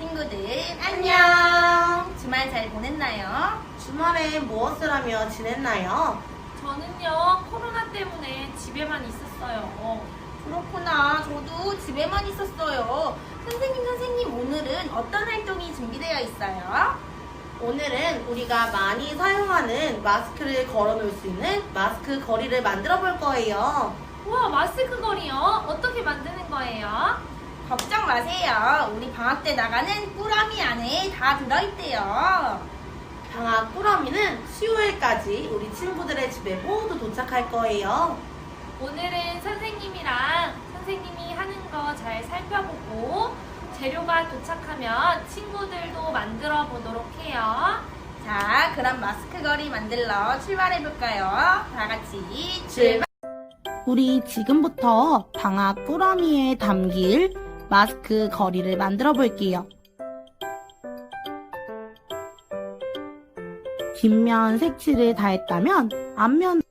친구들 안녕. 주말 잘 보냈나요? 주말에 무엇을 하며 지냈나요? 저는요 코로나 때문에 집에만 있었어요. 그렇구나. 저도 집에만 있었어요. 선생님, 선생님 오늘은 어떤 활동이 준비되어 있어요? 오늘은 우리가 많이 사용하는 마스크를 걸어 놓을 수 있는 마스크 거리를 만들어 볼 거예요. 우와 마스크 거리요? 어떻게 만드는 거예요? 걱정 마세요. 우리 방학 때 나가는 꾸러미 안에 다 들어있대요. 방학 꾸러미는 10월까지 우리 친구들의 집에 모두 도착할 거예요. 오늘은 선생님이랑 선생님이 하는 거 잘 살펴보고 재료가 도착하면 친구들도 만들어 보도록 해요. 자, 그럼 마스크 거리 만들러 출발해 볼까요? 다 같이 출발! 우리 지금부터 방학 꾸러미에 담길 마스크 거리를 만들어 볼게요. 뒷면 색칠을 다 했다면 앞면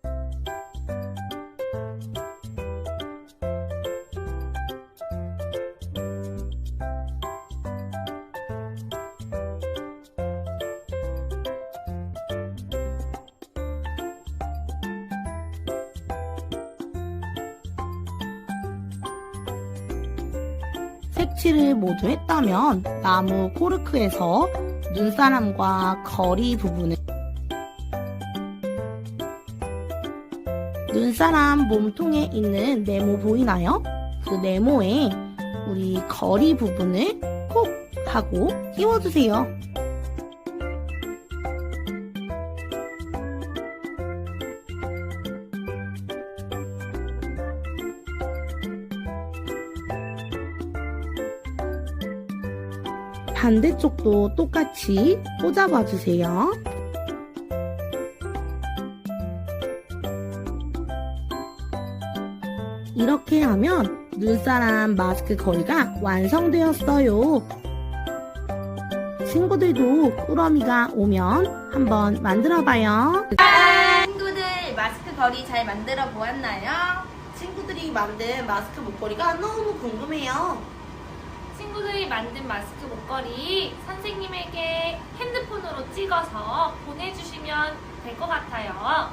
색칠을 모두 했다면 나무 코르크에서 눈사람과 거리 부분을 눈사람 몸통에 있는 네모 보이나요? 그 네모에 우리 거리 부분을 콕 하고 끼워주세요. 반대쪽도 똑같이 꽂아봐 주세요. 이렇게 하면 눈사람 마스크 거리가 완성되었어요. 친구들도 꾸러미가 오면 한번 만들어봐요. 친구들 마스크 거리 잘 만들어 보았나요? 친구들이 만든 마스크 목걸이가 너무 궁금해요. 친구들이 만든 마스크 목걸이 선생님에게 핸드폰으로 찍어서 보내주시면 될 것 같아요.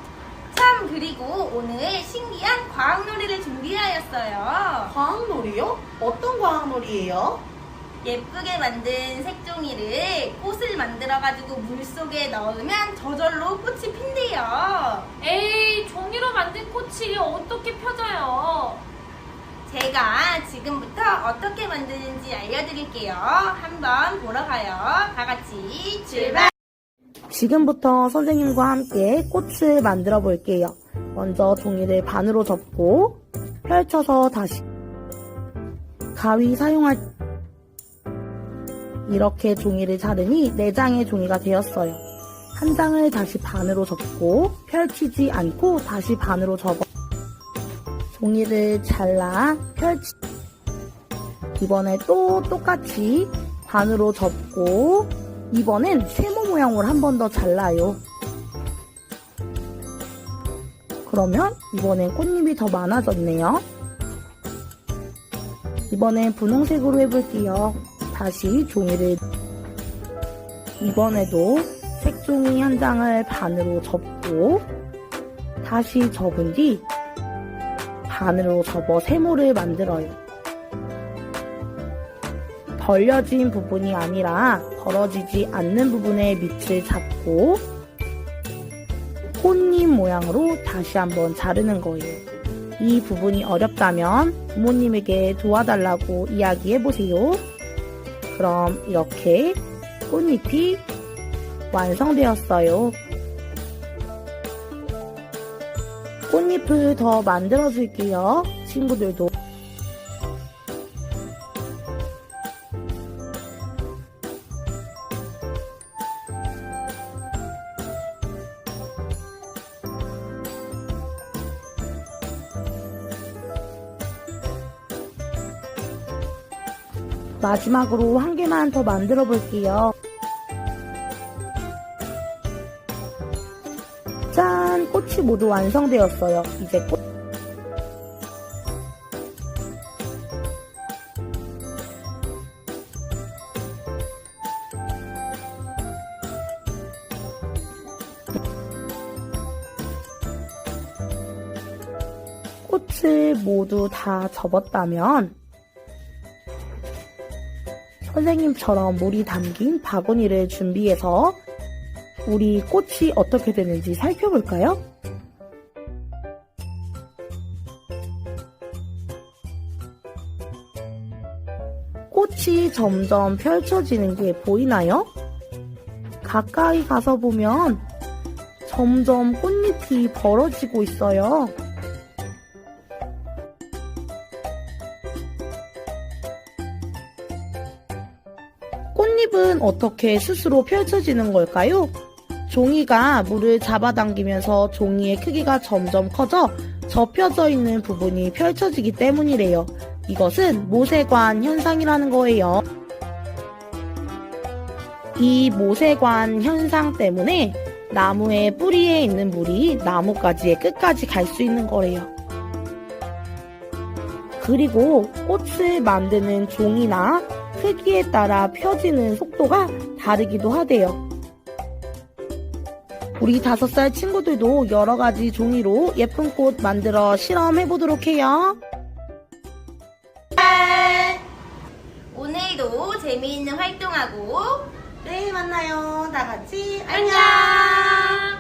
참 그리고 오늘 신기한 과학놀이를 준비하였어요. 과학놀이요? 어떤 과학놀이예요? 예쁘게 만든 색종이를 꽃을 만들어가지고 물 속에 넣으면 저절로 꽃이 핀대요. 에이 종이로 만든 꽃이 어떻게? 제가 지금부터 어떻게 만드는지 알려드릴게요. 한번 보러 가요. 다 같이 출발! 지금부터 선생님과 함께 꽃을 만들어 볼게요. 먼저 종이를 반으로 접고 펼쳐서 다시 가위 사용할 이렇게 종이를 자르니 4장의 종이가 되었어요. 한 장을 다시 반으로 접고 펼치지 않고 다시 반으로 접어 종이를 잘라 펼치 이번에 또 똑같이 반으로 접고 이번엔 세모 모양으로 한 번 더 잘라요. 그러면 이번엔 꽃잎이 더 많아졌네요. 이번엔 분홍색으로 해볼게요. 다시 종이를 이번에도 색종이 한 장을 반으로 접고 다시 접은 뒤 반으로 접어 세모를 만들어요. 벌려진 부분이 아니라 벌어지지 않는 부분의 밑을 잡고 꽃잎 모양으로 다시 한번 자르는 거예요. 이 부분이 어렵다면 부모님에게 도와달라고 이야기해 보세요. 그럼 이렇게 꽃잎이 완성되었어요. 꽃잎을 더 만들어 줄게요. 친구들도 마지막으로 한 개만 더 만들어 볼게요. 꽃이 모두 완성되었어요. 이제 꽃 꽃을 모두 다 접었다면 선생님처럼 물이 담긴 바구니를 준비해서 우리 꽃이 어떻게 되는지 살펴볼까요? 꽃이 점점 펼쳐지는 게 보이나요? 가까이 가서 보면 점점 꽃잎이 벌어지고 있어요. 꽃잎은 어떻게 스스로 펼쳐지는 걸까요? 종이가 물을 잡아당기면서 종이의 크기가 점점 커져 접혀져 있는 부분이 펼쳐지기 때문이래요. 이것은 모세관 현상이라는 거예요. 이 모세관 현상 때문에 나무의 뿌리에 있는 물이 나뭇가지의 끝까지 갈 수 있는 거래요. 그리고 꽃을 만드는 종이나 크기에 따라 펴지는 속도가 다르기도 하대요. 우리 다섯 살 친구들도 여러 가지 종이로 예쁜 꽃 만들어 실험해 보도록 해요. 재미있는 활동하고 내일 만나요. 다 같이 안녕. 안녕.